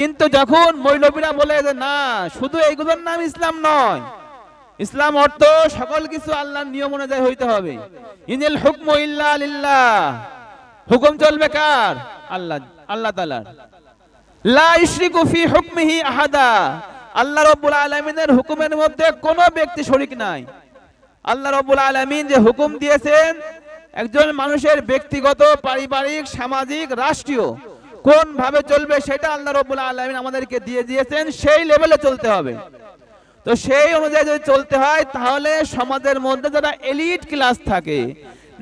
কিন্তু যখন মৌলবীরা বলে যে, না, শুধু এইগুলোর নাম ইসলাম নয়, ইসলাম অর্থ সকল কিছু আল্লাহর নিয়ম অনুযায়ী হইতে হবে। ইনিল হুকম ইল্লা হুকুম চলবে কার? আল্লাহ আল্লাহ তাআলার। লা ইশরিকু ফি হুকমিহি আহাদা। আল্লাহ রাব্বুল আলামিনের হুকুমের মধ্যে কোনো ব্যক্তি শরীক নাই। আল্লাহ রাব্বুল আলামিন যে হুকুম দিয়েছেন, একজন মানুষের ব্যক্তিগত, পারিবারিক, সামাজিক, রাষ্ট্রীয় কোন ভাবে চলবে সেটা আল্লাহ রাব্বুল আলামিন আমাদেরকে দিয়ে দিয়েছেন, সেই লেভেলে চলতে হবে। তো সেই অনুযায়ী যদি চলতে হয়, তাহলে সমাজের মধ্যে যারা এলিট ক্লাস থাকে,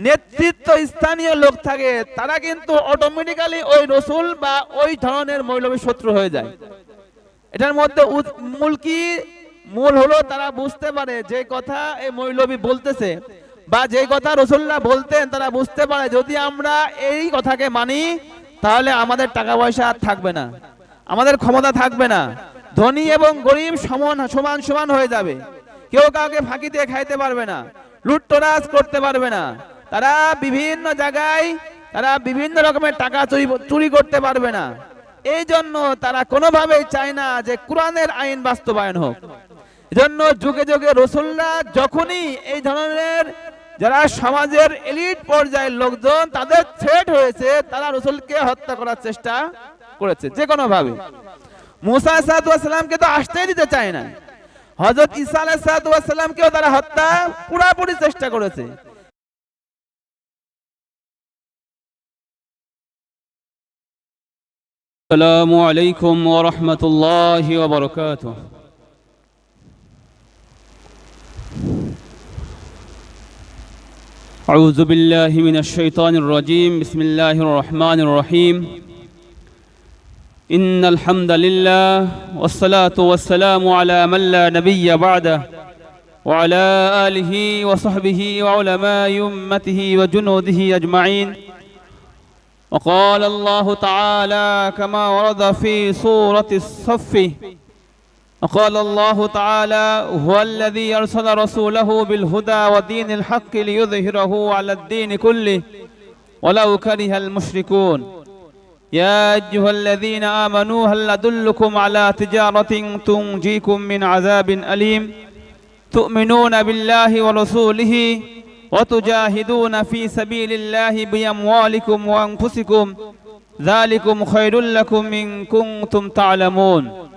নেতৃত্ব স্থানীয় লোক থাকে, তারা কিন্তু অটোমেটিক্যালি ওই রসুল বা ওই ধরনের মৌলবী শত্রু হয়ে যায়। এটার মধ্যে মূল কি? মূল হলো তারা বুঝতে পারে যে কথা এই মৌলবী বলতেছে বা যে কথা রসুল্লাহ বলতেন, তারা বুঝতে পারে যদি আমরা এই কথাকে মানি তাহলে আমাদের টাকা পয়সা আর থাকবে না। আমাদের ক্ষমতা থাকবে না। ধনী এবং গরিব সমান সমান সমান হয়ে যাবে। কেউ কাউকে ফাঁকি দিয়ে খাইতে পারবে না। লুটতরাজ করতে পারবে না। তারা বিভিন্ন জায়গায়, তারা বিভিন্ন রকমের টাকা চুরি চুরি করতে পারবে না। এই জন্য তারা কোনোভাবেই চায় না যে কোরআনের আইন বাস্তবায়ন হোক। এজন্য যুগে যুগে রসুল্লাহ যখনই এই ধরনের যারা সমাজের এলিট পর্যায়ের লোকজন তাদের থ্রেট হয়েছে তারা রসুলকে হত্যা করার চেষ্টা করেছে যে কোনো ভাবে মুসা সালামকে তো আসতেই দিতে চায় না হজরত ঈসা আলাহিসাল্লামকেও তারা হত্যা পুরাপুরি চেষ্টা করেছে السلام عليكم ورحمة الله وبركاته أعوذ بالله من الشيطان الرجيم. بسم الله الرحمن الرحيم. إن الحمد لله والصلاة والسلام على من لا نبي بعده وعلى آله وصحبه وعلماء أمته وجنوده أجمعين. وقال الله تعالى كما ورد في سورة الصف وقال الله تعالى هو الذي أرسل رسوله بالهدى ودين الحق ليظهره على الدين كله ولو كره المشركون يا أيها الذين آمنوا هل أدلكم على تجارة تنجيكم من عذاب أليم؟ تؤمنون بالله ورسوله وتجاهدون في سبيل الله بأموالكم وأنفسكم ذلكم خير لكم إن كنتم تعلمون.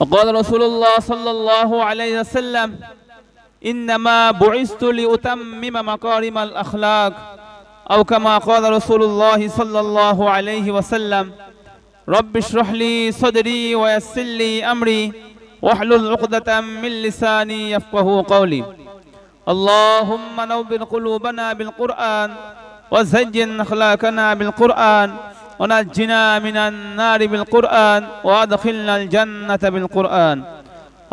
وقال رسول الله صلى الله عليه وسلم إنما بعثت لأتمم مكارم الأخلاق أو كما قال رسول الله صلى الله عليه وسلم رب اشرح لي صدري ويسر لي أمري واحلل عقدة من لساني يفقه قولي. اللهم نور قلوبنا بالقرآن وزين أخلاقنا بالقرآن ونجنا من النار بالقرآن وأدخلنا الجنة بالقرآن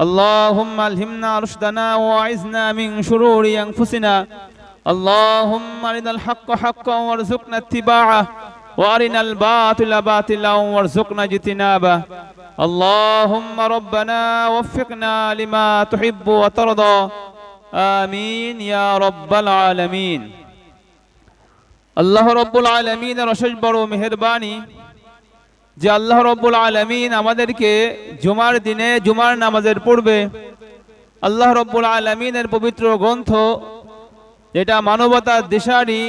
اللهم ألهمنا رشدنا وأعزنا من شرور أنفسنا اللهم أرنا الحق حقا وارزقنا اتباعه وأرنا الباطل باطلا وارزقنا اجتنابه اللهم ربنا وفقنا لما تحب وترضى آمين يا رب العالمين আল্লাহ রব্বুল আলমিনের অশেষ বড় মেহরবানি যে আল্লাহ রব্বুল আলমিন আমাদেরকে জুমার দিনে জুমার নামাজের পূর্বে আল্লাহ রব্বুল আলমিনের পবিত্র গ্রন্থ যেটা মানবতার দিশারি,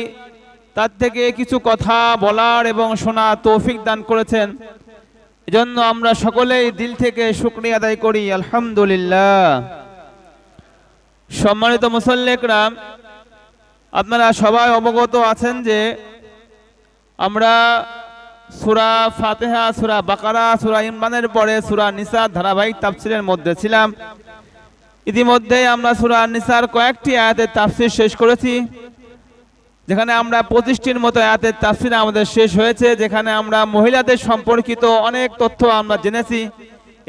তার থেকে কিছু কথা বলার এবং শোনা তৌফিক দান করেছেন। এজন্য আমরা সকলেই দিল থেকে শুক্রিয়া আদায় করি, আলহামদুলিল্লাহ। সম্মানিত মুসল্লেকরাম আপনারা সবাই অবগত আছেন যে আমরা সুরা ফাতেহা, সুরা বাকারা, সুরা ইমরানের পরে সুরা নিসার ধারাবাহিক তাফসিরের মধ্যে ছিলাম। ইতিমধ্যে আমরা সুরা নিসার কয়েকটি আয়াতের তাফসির শেষ করেছি, যেখানে আমরা পঁচিশটির মতো আয়াতের তাফসির আমাদের শেষ হয়েছে, যেখানে আমরা মহিলাদের সম্পর্কিত অনেক তথ্য আমরা জেনেছি।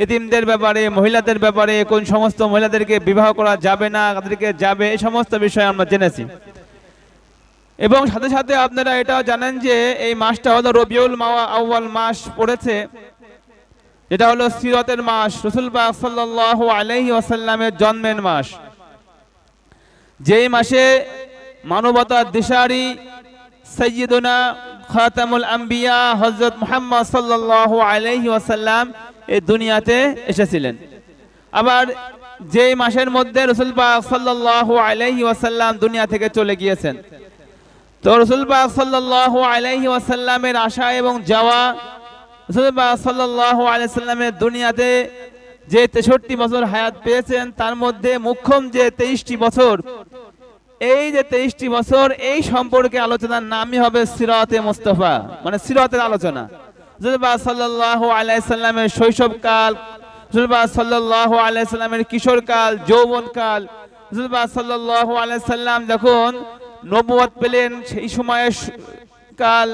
এতিমদের ব্যাপারে, মহিলাদের ব্যাপারে, কোন সমস্ত মহিলাদেরকে বিবাহ করা যাবে না, তাদেরকে যাবে, এই সমস্ত বিষয় আমরা জেনেছি। এবং সাথে সাথে আপনারা এটাও জানেন যে এই মাসটা হলো রবিউল মাওয়া আউয়াল মাস পড়েছে। যেটা হলো সিরতের মাস। রসুল পাক সাল্লাল্লাহু আলাইহি ওয়াসাল্লামের জন্মের মাস। যেই মাসে মানবতার দিশারি সৈয়দনা খাতামুল আম্বিয়া হজরত মুহাম্মদ সাল্লাল্লাহু আলাইহি ওয়াসাল্লাম এই দুনিয়াতে এসেছিলেন। আবার যেই মাসের মধ্যে রসুল পাক সাল্লাল্লাহু আলাইহি ওয়াসাল্লাম দুনিয়া থেকে চলে গিয়েছেন। তো রসুল পাক সাল্লাল্লাহু আলাইহি ওয়াসাল্লামের আশা এবং যাওয়া, রসুল পাক সাল্লাল্লাহু আলাইহি সাল্লামের দুনিয়াতে যে তেষট্টি বছর হায়াত পেয়েছেন, তার মধ্যে মুখ্যম যে তেইশটি বছর, এই যে তেইশটি বছর, এই সম্পর্কে আলোচনার নামই হবে সিরাতে মোস্তফা মানে সিরাতের আলোচনা। রসুলবাহ সাল্লাল্লাহু আলাইহি সাল্লামের শৈশবকাল রসুলবাহ সাল্লাল্লাহু আলাইহি সাল্লামের কিশোরকাল, যৌবনকাল রসুলবাহ সাল্লাল্লাহু আলাইহি সাল্লাম যখন নবুয়ত পেলেন সেই সময়ের কাল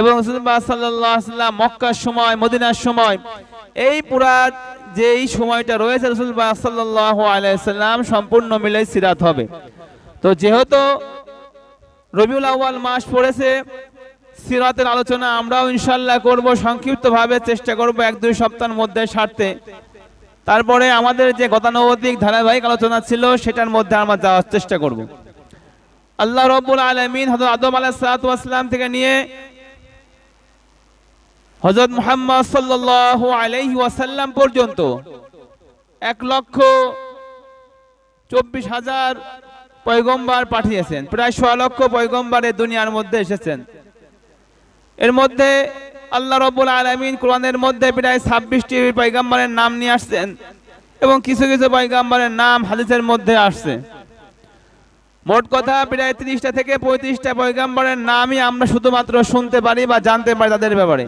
এবং সাল্লাম মক্কার সময়, মদিনার সময়। এই পুরা যে এই সময়টা রয়েছে রসুলবাহ সাল্লাল্লাহু আলাইহি সাল্লাম সম্পূর্ণ মিলে সিরাত হবে। তো যেহেতু রবিউল আউয়াল মাস পড়েছে, সিরাতের আলোচনা আমরাও ইনশাল্লাহ করব, সংক্ষিপ্তভাবে চেষ্টা করব এক দুই সপ্তাহের মধ্যে সারতে। তারপরে আমাদের যে গতানুগতিক ধারাবাহিক আলোচনা ছিল, সেটার মধ্যে আমরা যাওয়ার চেষ্টা করব। আল্লাহ রব্বুল আলমিন হজরত আদম আলাহিসাম থেকে নিয়ে হজরত মুহাম্মদ সাল্লাল্লাহু আলাইহি ওয়াসাল্লাম পর্যন্ত এক লক্ষ চব্বিশ হাজার পয়গম্বার পাঠিয়েছেন। প্রায় ছ লক্ষ পয়গম্বার দুনিয়ার মধ্যে এসেছেন। এর মধ্যে আল্লাহ রব্বুল আলমিন কোরআনের মধ্যে প্রায় ছাব্বিশটি পয়গম্বরের নাম নিয়ে আসছেন এবং কিছু কিছু পয়গম্বরের নাম হাদিসের মধ্যে আসছে। মোট কথা প্রায় তিরিশটা থেকে পঁয়ত্রিশটা পয়গম্বরের নামই আমরা শুধুমাত্র শুনতে পারি বা জানতে পারি তাদের ব্যাপারে।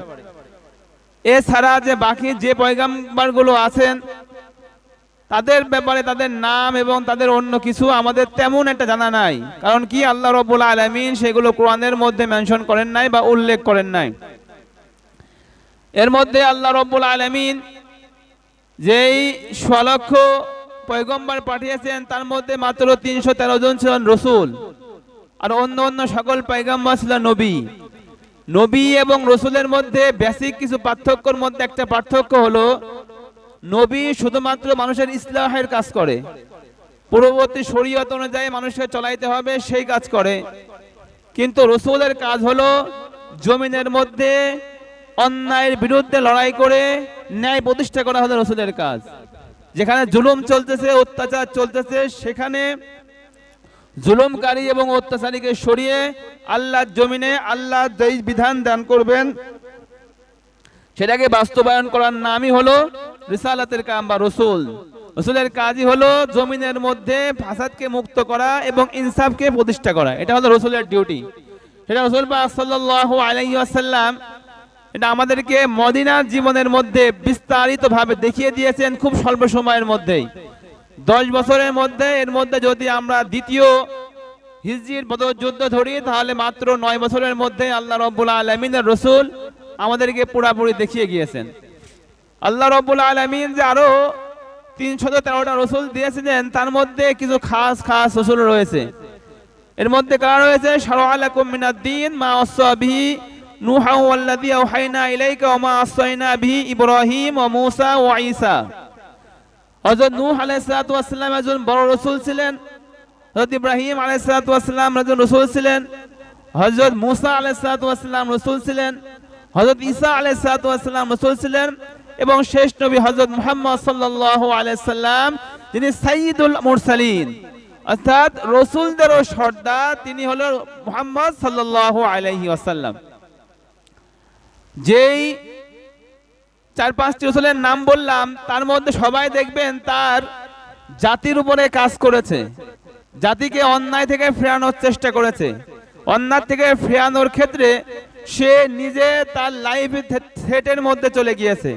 এছাড়া যে বাকি যে পয়গম্বরগুলো আছেন, তাদের ব্যাপারে তাদের নাম এবং তাদের অন্য কিছু আমাদের তেমন একটা জানা নাই। কারণ কি? আল্লাহ রব্বুল আলমিন সেগুলো কোরআনের মধ্যে মেনশন করেন নাই বা উল্লেখ করেন নাই। এর মধ্যে আল্লাহ রব্বুল আলমিন যেই স্বলক্ষ পয়গম্বর পাঠিয়েছেন, তার মধ্যে মাত্র তিনশো তেরো জন ছিলেন রসুল আর অন্য অন্য সকল পয়গম্বর ছিলেন নবী। নবী এবং রসুলের মধ্যে বেসিক কিছু পার্থক্যর মধ্যে একটা পার্থক্য হলো, নবী শুধুমাত্র মানুষের ইসলাহের কাজ করে। পূর্ববর্তী শরীয়ত অনুযায়ী মানুষকে চলাইতে হবে, সেই কাজ করে। কিন্তু রসুলের কাজ হলো জমিনের মধ্যে অন্যায়ের বিরুদ্ধে লড়াই করে ন্যায় প্রতিষ্ঠা করা হলো রসুলের কাজ। যেখানে জুলুম চলতেছে, অত্যাচার চলতেছে, সেখানে জুলুমকারী এবং অত্যাচারীকে সরিয়ে আল্লাহর জমিনে আল্লাহ যেই বিধান দান করবেন। সেটাকে বাস্তবায়ন করার নামই হলো রিসালাতের কাম বা রসুল। রসুলের কাজই হলো জমিনের মধ্যে ফাসাদকে মুক্ত করা এবং ইনসাফকে প্রতিষ্ঠা করা। এটা হলো রসুলের ডিউটি সেটা রসুল পাক সাল্লাল্লাহু আলাইহি ওয়াসাল্লাম এটা আমাদেরকে মদিনার জীবনের মধ্যে বিস্তারিতভাবে দেখিয়ে দিয়েছেন খুব স্বল্প সময়ের মধ্যেই। দশ বছরের মধ্যে, এর মধ্যে যদি আমরা দ্বিতীয় হিজরির বদর যুদ্ধ ধরি, তাহলে মাত্র নয় বছরের মধ্যে আল্লাহ রব্বুল আলমিনের রসুল আমাদেরকে পুরাপুরি দেখিয়ে গিয়েছেন। আল্লাহ রব্বুল আলমিন যে আরও তিনশত তেরোটা রসুল দিয়েছিলেন, তার মধ্যে কিছু খাস খাস রসুল রয়েছে। এর মধ্যে কারা রয়েছে? শারআলাকুম মিনাদ-দ্বীন মা ওয়াসসাবিহি নূহা ওয়াল্লাযী আওহাইনা ইলাইকা ওয়া মা আসাইনা বিহি ইব্রাহিম ওয়া মূসা ওয়া ঈসা। হযরত নূহ আলাইহিস একজন বড় রাসূল ছিলেন। হযরত ইব্রাহিম আলাইহিস একজন রাসূল ছিলেন। হযরত মূসা আলাইহিস রাসূল ছিলেন। হযরত ঈসা আলাইহিস রাসূল ছিলেন এবং শেষ নবী হযরত মুহাম্মদ সাল্লাল্লাহু আলাইহি সাল্লাম, যিনি সাইয়্যিদুল মুরসালিন। অর্থাৎ রসুলদেরও সর্দার, তিনি হলো মুহাম্মদ সাল্লাল্লাহু আলাইহি ওয়াসাল্লাম। যেই চার পাঁচটি রসুলের নাম বললাম, তার মধ্যে সবাই দেখবেন তার জাতির উপরে কাজ করেছে। জাতিকে অন্যায় থেকে ফেরানোর চেষ্টা করেছে। অন্যায় থেকে ফেরানোর ক্ষেত্রে সে নিজে তার লাইফ থ্রেটের মধ্যে চলে গিয়েছে।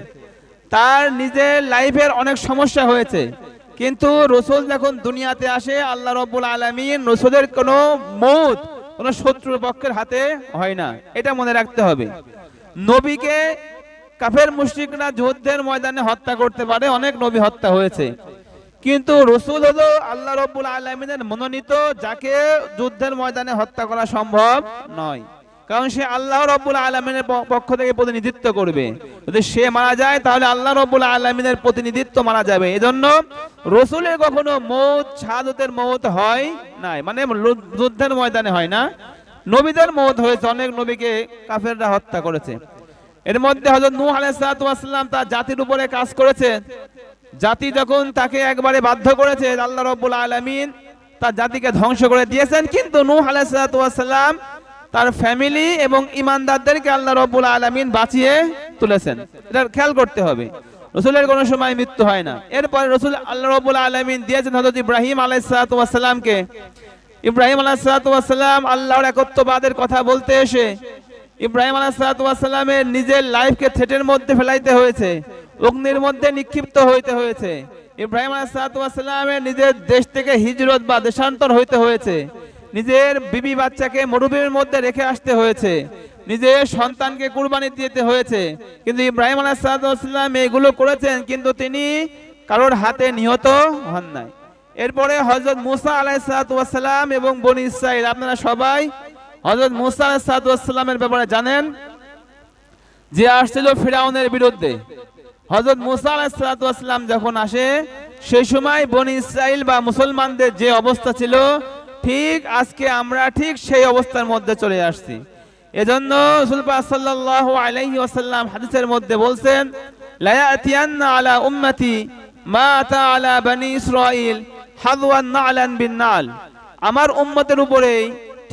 তার নিজের লাইফের অনেক সমস্যা হয়েছে। কিন্তু রসুল যখন দুনিয়াতে আসে, আল্লাহ রব্বুল আলমিন রসুলের কোনো মৌত, কোনো শত্রুর পক্ষের হাতে হয় না। এটা মনে রাখতে হবে। নবীকে কাফের মুশরিকরা যুদ্ধের ময়দানে হত্যা করতে পারে, অনেক নবী হত্যা হয়েছে। কিন্তু রসুল হলো আল্লাহ রব্বুল আলমিনের মনোনীত, যাকে যুদ্ধের ময়দানে হত্যা করা সম্ভব নয়। কারণ সে আল্লাহ রব্বুল আলমিনের পক্ষ থেকে প্রতিনিধিত্ব করবে। যদি সে মারা যায়, তাহলে আল্লাহ রব্বুল আলমিনের প্রতিনিধিত্ব মারা যাবে। এজন্য রসুলের কখনো মৌত, শাহাদতের মৌত হয় নাই। মানে যুদ্ধের ময়দানে হয় না। নবীদের মত হয়েছে, অনেক নবীকে কাফেররা হত্যা করেছে। এর মধ্যে হযরত নূহ আলাইহিস সালাম তার জাতির উপরে কাজ করেছে। জাতি যখন তাকে একবারে বাধ্য করেছে, আল্লাহ রব্বুল আলামিন তার জাতিকে ধ্বংস করে দিয়েছেন। কিন্তু নূহ আলাইহিস সালাম তার ফ্যামিলি এবং ইমানদারদেরকে আল্লাহ রব্বুল আলামিন বাঁচিয়ে তুলেছেন। এটা খেয়াল করতে হবে। রসুলের কোনো সময় মৃত্যু হয় না। এরপরে রসুল আল্লাহ রব্বুল আলামিন দিয়েছেন হযরত ইব্রাহিম আলাইহিস সালামকে। ইব্রাহিম আলাইসালাম আল্লাহর একত্ববাদের কথা বলতে এসে ইব্রাহিম আলাইসালামের নিজের লাইফকে থ্রেটের মধ্যে ফেলাইতে হয়েছে, অগ্নির মধ্যে নিক্ষিপ্ত হইতে হয়েছে। ইব্রাহিম আলাইসালামের নিজের দেশ থেকে হিজরত বা দেশান্তর হইতে হয়েছে। নিজের বিবি বাচ্চাকে মরুভূমির মধ্যে রেখে আসতে হয়েছে। নিজের সন্তানকে কুরবানি দিতে হয়েছে। কিন্তু ইব্রাহিম আলাইসালাম এগুলো করেছেন, কিন্তু তিনি কারোর হাতে নিহত হন নাই। এরপরে হজরত মুসা আলাইসালাম এবং বনি ইসরাইল আপনারা সবাই হজরত মুসা আলাইসালামের ব্যাপারে জানেন যে আসছিল ফিরাউনের বিরুদ্ধে। হজরত মুসা আলাইসালাম যখন আসে, সেই সময় বনি ইসরাইল বা মুসলমানদের যে অবস্থা ছিল, ঠিক আজকে আমরা ঠিক সেই অবস্থার মধ্যে চলে আসছি। এজন্য সুলপা সাল্লাল্লাহু আলাইহি ওয়াসাল্লাম হাদিসের মধ্যে বলছেন লায়াতিয়ান্না আলা উম্মতি মা আলা বানি ইসরাইল হাদওয়ান নালান বিন নাল আমার উম্মতের উপরেই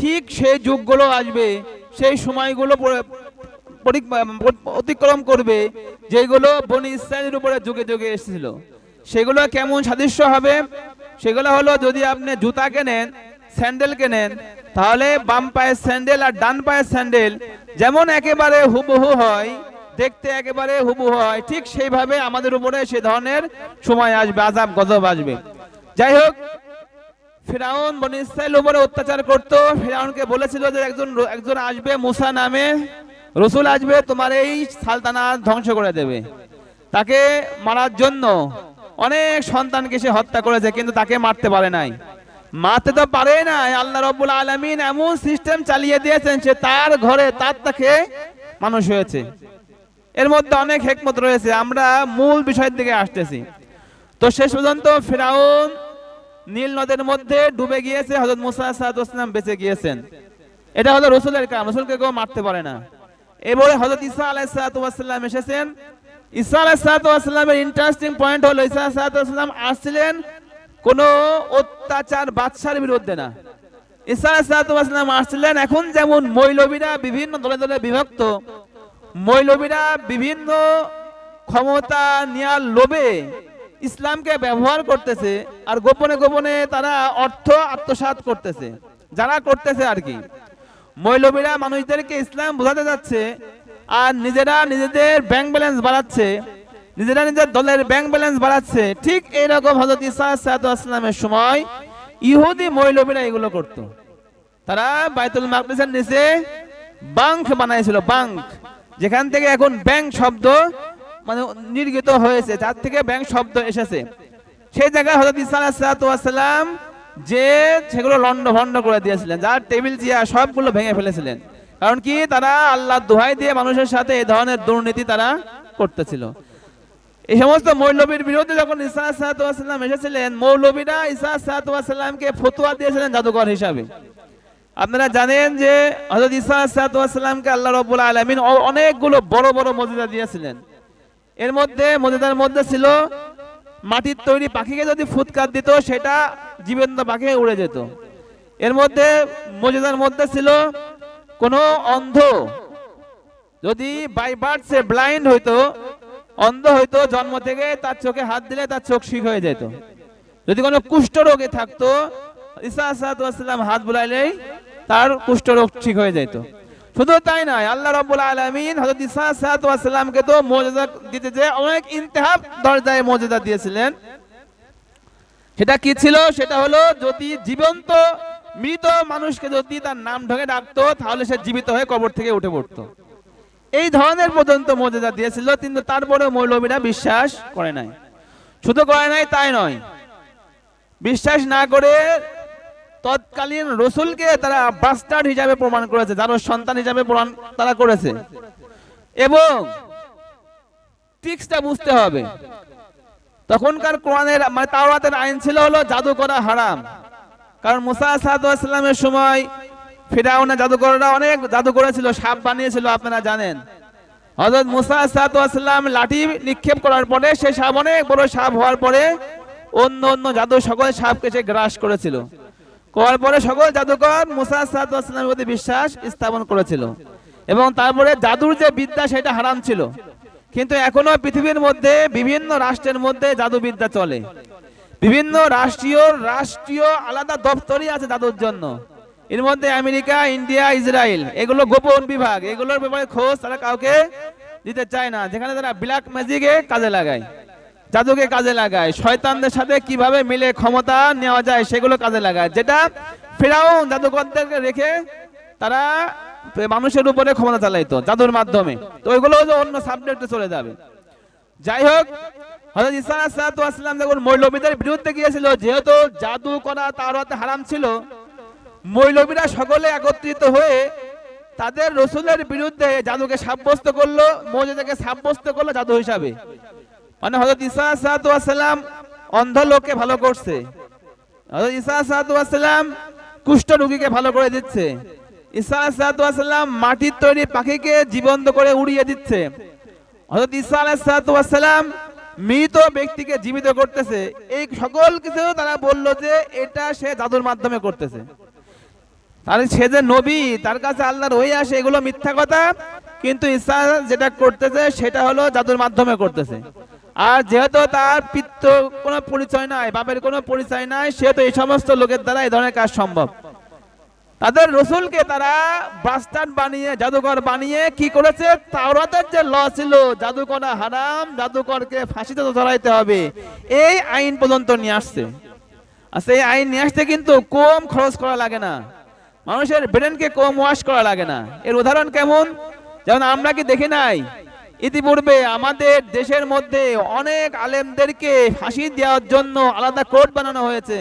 ঠিক সেই যুগগুলো আসবে, সেই সময়গুলো অতিক্রম করবে, যেগুলো বনি ইসরায়েলের উপরে যুগে যুগে এসেছিল। সেগুলো কেমন সাদৃশ্য হবে? সেগুলো হলো যদি আপনি জুতা কেনেন, স্যান্ডেল কেনেন, তাহলে বাম পায়ের স্যান্ডেল আর ডান পায়ের স্যান্ডেল যেমন একেবারে হুবহু হয়, দেখতে একেবারে হুবহু হয়, ঠিক সেইভাবে আমাদের উপরে সে ধরনের সময় আসবে আজাব গজব আসবে। যাই হোক ফেরাউন বনি ইসরায়েল উপরে অত্যাচার করত। ফিরাউনকে বলেছিল যে একজন একজন আসবে মুসা নামে, রসুল আসবে, তোমার এই সালতানা ধ্বংস করে দেবে। তাকে মারার জন্য অনেক সন্তানকে সে হত্যা করেছে, কিন্তু তাকে মারতে পারে নাই। মারতে তো পারে না আল্লাহ রব্বুল আলমিন এমন সিস্টেম চালিয়ে দিয়েছেন সে তার ঘরে তার তাকে মানুষ হয়েছে। এর মধ্যে অনেক হেকমত রয়েছে, আমরা মূল বিষয়ের দিকে আসতেছি। তো শেষ পর্যন্ত ফিরাউন নীল নদের মধ্যে ডুবে গিয়েছে হজরত মুসা সাহায্যাম বেঁচে গিয়েছেন। এটা হলো রসুলের কাম রসুলকে কেউ মারতে পারে না। এবারে হজরত ইসা আলাইসালাম এসেছেন। ইসা ইন্টারেস্টিং পয়েন্ট হলো ইসা আসছিলেন কোন অত্যাচার বাদশার বিরুদ্ধে না। ইসা আলাইসালাম আসছিলেন, এখন যেমন মৌলবীরা বিভিন্ন দলে দলে বিভক্ত, মৌলবীরা বিভিন্ন ক্ষমতা নেওয়ার লোভে ইসলামকে ব্যবহার করতেছে আর গোপনে গোপনে তারা অর্থ আত্মসাৎ করতেছে যারা করতেছে আর কি। মৌলবীরা মানুষদেরকে ইসলাম বোঝাতে যাচ্ছে আর নিজেরা নিজেদের ব্যাংক ব্যালেন্স বাড়াচ্ছে, নিজেরা নিজের দলের ব্যাংক ব্যালেন্স বাড়াচ্ছে। ঠিক এইরকম হজরত ইসা সালামের সময় ইহুদি মৌলবীরা এগুলো করত। তারা বাইতুল মাকদিসের নিচে বাঙ্ক বানাইছিল বাঙ্ক যেখান থেকে এখন ব্যাংক শব্দ মানে নির্গত হয়েছে, যার থেকে ব্যাংক শব্দ এসেছে। সেই জায়গায় হজরত ইসালাম যে সেগুলো লন্ড ভন্ড করে দিয়েছিলেন, যার টেবিল, চেয়ার সবগুলো ভেঙে ফেলেছিলেন। কারণ কি? তারা আল্লাহ দোহাই দিয়ে মানুষের সাথে এই ধরনের দুর্নীতি তারা করতেছিল। এই সমস্ত মৌলবীর বিরুদ্ধে যখন ইসা সাহাতাম এসেছিলেন, মৌলবীরা ইসা সাহাতামকে ফতুয়া দিয়েছিলেন জাদুকর হিসাবে। আপনারা জানেন যে হজরত ইসা সাহাতামকে আল্লাহ রব্বুল আলমিন অনেকগুলো বড় বড় মজিদা দিয়েছিলেন। এর মধ্যে মজিদার মধ্যে ছিল মাটির তৈরি পাখিকে যদি ফুৎকার দিত, সেটা জীবন্ত পাখি উড়ে যেত। এর মধ্যে মজিদার মধ্যে ছিল কোনো অন্ধ। যদি বাই বার্থ সে ব্লাইন্ড হইতো, অন্ধ হইতো, জন্ম থেকে তার চোখে হাত দিলে তার চোখ ঠিক হয়ে যেত। যদি কোনো কুষ্ঠ রোগে থাকতো, ঈসা সালাম হাত বুলাইলেই তার কুষ্ঠ রোগ ঠিক হয়ে যেত। শুধু তাই নয়, আল্লাহ রাব্বুল আলামিন সালামকে তো মর্যাদা দিতে যে অনেক ইন্তেহাব দরজায় মর্যাদা দিয়েছিলেন। সেটা কি ছিল? সেটা হলো যদি জীবন্ত, মৃত মানুষকে যদি তার নাম ঢোকে ডাকতো, তাহলে সে জীবিত হয়ে কবর থেকে উঠে পড়তো। এই ধরনের পর্যন্ত মর্যাদা দিয়েছিল, কিন্তু তারপরে মৌলবীরা বিশ্বাস করে নাই। শুধু করে নাই, তাই নয়। বিশ্বাস না করে তৎকালীন রসুলকে তারা বাস্টার্ড হিসাবে প্রমাণ করেছে, যার সন্তান হিসাবে প্রমাণ তারা করেছে। এবং বুঝতে হবে। তখনকার কোরআনের মানে তাওরাতের আইন ছিল হলো জাদু করা হারাম। কারণ মুসা সাহায্যের সময় ফিরাউনা জাদুকররা অনেক জাদু করেছিল, সাপ বানিয়েছিল, আপনারা জানেন। হযরত মুসা সালাম লাঠি নিক্ষেপ করার পরে সে সাপ অনেক বড় সাপ হওয়ার পরে অন্য অন্য জাদু সকল সাপকে সে গ্রাস করেছিল। করার পরে সকল জাদুকর মুসা সালামের প্রতি বিশ্বাস স্থাপন করেছিল। এবং তারপরে জাদুর যে বিদ্যা, সেটা হারাম ছিল। কিন্তু এখনও পৃথিবীর মধ্যে বিভিন্ন রাষ্ট্রের মধ্যে জাদুবিদ্যা চলে। বিভিন্ন রাষ্ট্রীয় রাষ্ট্রীয় আলাদা দপ্তরই আছে জাদুর জন্য। এর মধ্যে আমেরিকা, ইন্ডিয়া, ইসরায়েল, এগুলো গোপন বিভাগ। এগুলোর ব্যাপারে খোঁজ তারা কাউকে দিতে চায় না, যেখানে তারা ব্ল্যাক ম্যাজিকে কাজে লাগায়। জাদুকে কাজে লাগায়। শয়তানদের সাথে কীভাবে মিলে ক্ষমতা নেওয়া যায় সেগুলো কাজে লাগায়। যেটা ফেরাউন জাদুকরদেরকে রেখে তারা মানুষের উপরে ক্ষমতা চালাইতো জাদুর মাধ্যমে। তো ওইগুলো অন্য সাবজেক্টে চলে যাবে। যাই হোক, হযরত ঈসা আলাইহিস সালাম যখন মৌলবীদের বিরুদ্ধে গিয়েছিল, যেহেতু জাদু করা তার হাতে হারাম ছিল, মৌলবীরা সকলে একত্রিত হয়ে তাদের রসুলের বিরুদ্ধে জাদুকে সাব্যস্ত করল মৌজাদাকে সাব্যস্ত করল জাদু হিসাবে। মানে হযরত ঈসা সালাম অন্ধ লোককে ভালো করছে। হযরত ঈসা সালাম কুষ্ঠ রোগীকে ভালো করে দিচ্ছে। ঈসা সালাম মাটির তৈরি পাখিকে জীবন্ত করে উড়িয়ে দিচ্ছে। হযরত ঈসা আলাইহিসসালাম মৃত ব্যক্তিকে জীবিত করতেছে। এই সকল কিছু তারা বলল যে এটা সে জাদুর মাধ্যমে করতেছে। তাহলে সে যে নবী, তার কাছে আল্লাহর ওই আসে, এগুলো মিথ্যা কথা। কিন্তু ঈসা যেটা করতেছে, সেটা হলো জাদুর মাধ্যমে করতেছে। আর যেহেতু তার পিত্ত কোনো পরিচয় নাই, বাপের কোনো পরিচয় নাই, সেহেতু এই সমস্ত লোকের দ্বারা এই ধরনের কাজ সম্ভব। তাদের রসুলকে তারা বাস্টার্ড বানিয়ে জাদুকর বানিয়ে কি করেছে? তাওরাতের যে ল ছিল জাদু করা হারাম, জাদুকরকে ফাঁসিতে ধরাইতে হবে, এই আইন পর্যন্ত নিয়ে আসছে। আচ্ছা এই আইন নিয়ে আসতে কিন্তু কম খরচ করা লাগে না। মানুষের ব্রেনকে কম ওয়াশ করা লাগে না। এর উদাহরণ কেমন? যেমন আমরা কি দেখি নাই ইতিপূর্বে আমাদের দেশের মধ্যে অনেক আলেমদেরকে ফাঁসি দেওয়ার জন্য আলাদা কোর্ট বানানো হয়েছে,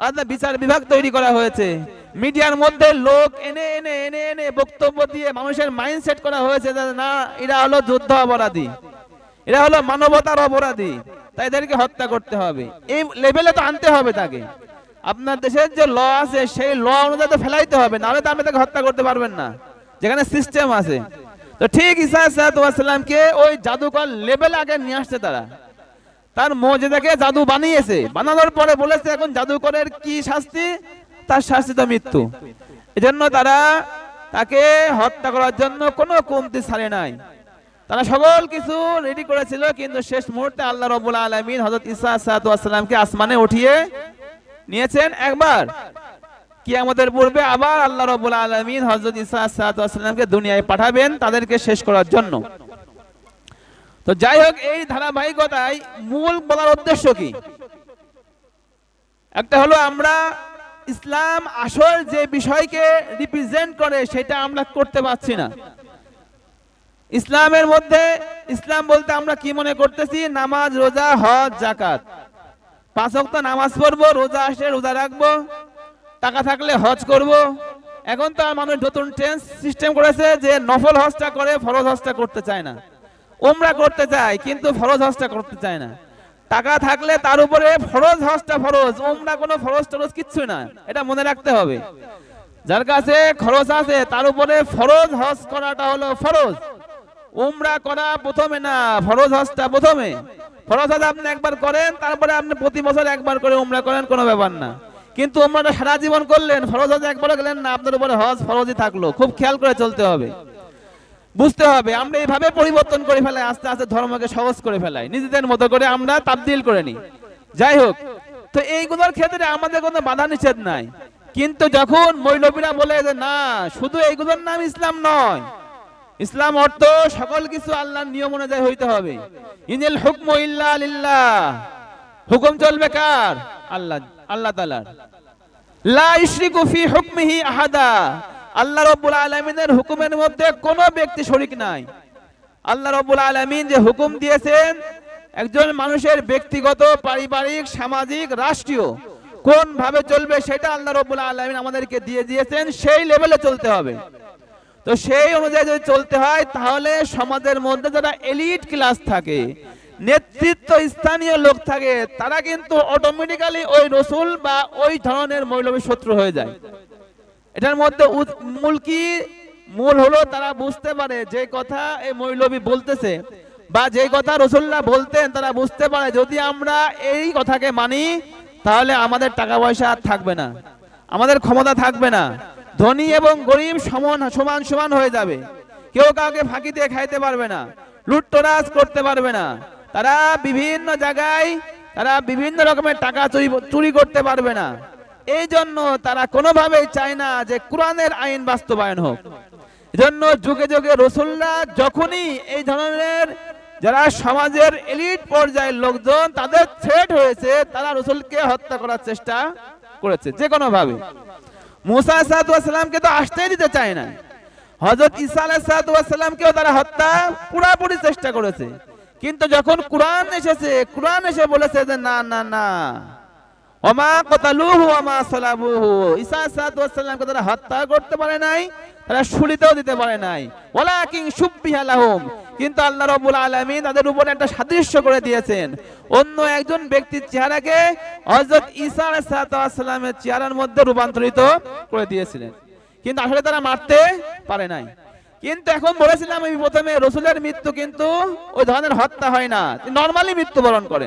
আলাদা বিচার বিভাগ তৈরি করা হয়েছে। মিডিয়ার মধ্যে লোক এনে এনে এনে এনে বক্তব্য দিয়ে মানুষের মাইন্ডসেট করা হয়েছে না, এরা হলো যুদ্ধ অপরাধী, এরা হলো মানবতার অপরাধী, তাই এদেরকে হত্যা করতে হবে। এই লেভেলে তো আনতে হবে তাকে। আপনার দেশের যে ল আছে, সেই ল অনুযায়ী তো ফেলাইতে হবে, নাহলে তো আপনি তাকে হত্যা করতে পারবেন না। যেখানে সিস্টেম আছে। তো ঠিক ঈসা সালামকে ওই জাদুকর লেভেল আগে নিয়ে আসছে তারা। তার মজেদাকে জাদু বানিয়েছে। বানানোর পরে বলেছে, এখন জাদুকরের কি শাস্তি? তার শাস্তি তো মৃত্যু। এজন্য তারা তাকে হত্যা করার জন্য কোনো কমতি ছাড়ে নাই। তারা সকল কিছু রেডি করেছিল, কিন্তু শেষ মুহূর্তে আল্লাহ রবুল আলমিন হজরত ইসা সালামকে আসমানে উঠিয়ে নিয়েছেন একবার। কি আমাদের পূর্বে আবার আল্লাহ রবুল আলমিন হজরত ইসা দুনিয়ায় পাঠাবেন, তাদেরকে শেষ করার জন্য। তো যাই হোক, এই ধারাবাহিকতায় মূল বলার উদ্দেশ্য কি? একটা হলো আমরা ইসলাম আসল যে বিষয়কে রিপ্রেজেন্ট করে সেটা আমরা করতে পারছি না। ইসলামের মধ্যে, ইসলাম বলতে আমরা কি মনে করতেছি? নামাজ, রোজা, হজ জাকাত পাঁচ ওয়াক্ত নামাজ পড়ব, রোজা আসে, রোজা রাখব। টাকা থাকলে হজ করব। এখন তো মানুষ নতুন টেন্স সিস্টেম করেছে যে নফল হজটা করে ফরজ হজটা করতে চায় না। ওমরা করতে চায়, কিন্তু ফরজ হজটা করতে চায় না। টাকা থাকলে তার উপরে ফরজ হজটা ফরজ ওমরা কোনো ফরজ টরজ কিচ্ছু না। এটা মনে রাখতে হবে। যার কাছে খরচ আছে, তার উপরে ফরজ হজ করাটা হলো ফরজ। উমরা করা প্রথমে না, ফরজ হজটা প্রথমে। ফরজ হজ আপনি একবার করেন, তারপরে আপনি প্রতি বছর একবার করে উমরা করেন, কোনো ব্যাপার না। কিন্তু উমরাটা সারা জীবন করলেন, ফরজ হজ একবারও গেলেন না, আপনার উপরে হজ ফরজই থাকল। খুব খেয়াল করে চলতে হবে। বুঝতে হবে, আমরা এইভাবে পরিবর্তন করে ফেলাই, আস্তে আস্তে ধর্মকে সহজ করে ফেলাই। নিজেদের মতো করে আমরা তাবদিল করে নিই। যাই হোক, তো এইগুলোর ক্ষেত্রে আমাদের কোনো বাধা নিষেধ নাই। কিন্তু যখন মৌলবীরা বলে যে, না, শুধু এইগুলোর নাম ইসলাম নয়, ইসলাম অর্থ সকল কিছু আল্লাহর নিয়ম অনুযায়ী হইতে হবে। ইনিল হুকম ইল্লা লিল্লাহ। হুকুম চলবে কার? আল্লাহ আল্লাহ তাআলার। লা ইশরিকু ফি হুকমিহি আহাদা। আল্লাহ রাব্বুল আলামিনের হুকুমের মধ্যে কোনো ব্যক্তি শরীক নাই। আল্লাহ রাব্বুল আলামিন যে হুকুম দিয়েছেন, একজন মানুষের ব্যক্তিগত, পারিবারিক, সামাজিক, রাষ্ট্রীয় কোন ভাবে চলবে সেটা আল্লাহ রাব্বুল আলামিন আমাদেরকে দিয়ে দিয়েছেন, সেই লেভেলে চলতে হবে। তো সেই অনুযায়ী যদি চলতে হয়, তাহলে সমাজের মধ্যে যারা এলিট ক্লাস থাকে নেতৃত্ব স্থানীয় লোক থাকে, তারা কিন্তু অটোমেটিক্যালি ওই রসুল বা ওই ধরনের মৌলবী শত্রু হয়ে যায়। এটার মধ্যে মূল কি? মূল হলো তারা বুঝতে পারে যে কথা এই মৌলবী বলতেছে বা যে কথা রসুল্লাহ বলতেন, তারা বুঝতে পারে, যদি আমরা এই কথাকে মানি, তাহলে আমাদের টাকা পয়সা আর থাকবে না। আমাদের ক্ষমতা থাকবে না। ধনী এবং গরিব সমান সমান সমান হয়ে যাবে। কেউ কাউকে ফাঁকি দিয়ে খাইতে পারবে না। লুটতরাজ করতে পারবে না। তারা বিভিন্ন জায়গায় তারা বিভিন্ন রকমের টাকা চুরি চুরি করতে পারবে না। এই জন্য তারা কোনোভাবেই চায় না যে কোরআনের আইন বাস্তবায়ন হোক। এজন্য যুগে যুগে রসুল্লাহ যখনই এই ধরনের যারা সমাজের এলিট পর্যায়ের লোকজন, তাদের থ্রেট হয়েছে, তারা রসুলকে হত্যা করার চেষ্টা করেছে, যে কোনো ভাবে মুসা সালামকে তো আসতেই দিতে চায় না। হজরত ঈসা আলাইসালামকেও তারা হত্যা পুরাপুরি চেষ্টা করেছে। কিন্তু যখন কোরআন এসেছে, কোরআন এসে বলেছে যে না না না। ওমা কতালুহু, ওমা সালাবুহু। ঈসা সালামকে তারা হত্যা করতে পারে নাই, তারা শুলিতেও দিতে পারে নাই। ওয়ালাকিন সুববিহা লাহুম। কিন্তু আল্লাহ রাব্বুল আলামিন তাদের উপর একটা সাদৃশ্য করে দিয়েছেন। অন্য একজন ব্যক্তির চেহারাকে হযরত ঈসা সালামের চেহারার মধ্যে রূপান্তরিত করে দিয়েছিলেন। কিন্তু আসলে তারা মারতে পারে নাই। কিন্তু এখন বলেছিলাম আমি প্রথমে রসুলের মৃত্যু কিন্তু ওই ধরনের হত্যা হয় না। নর্মালি মৃত্যুবরণ করে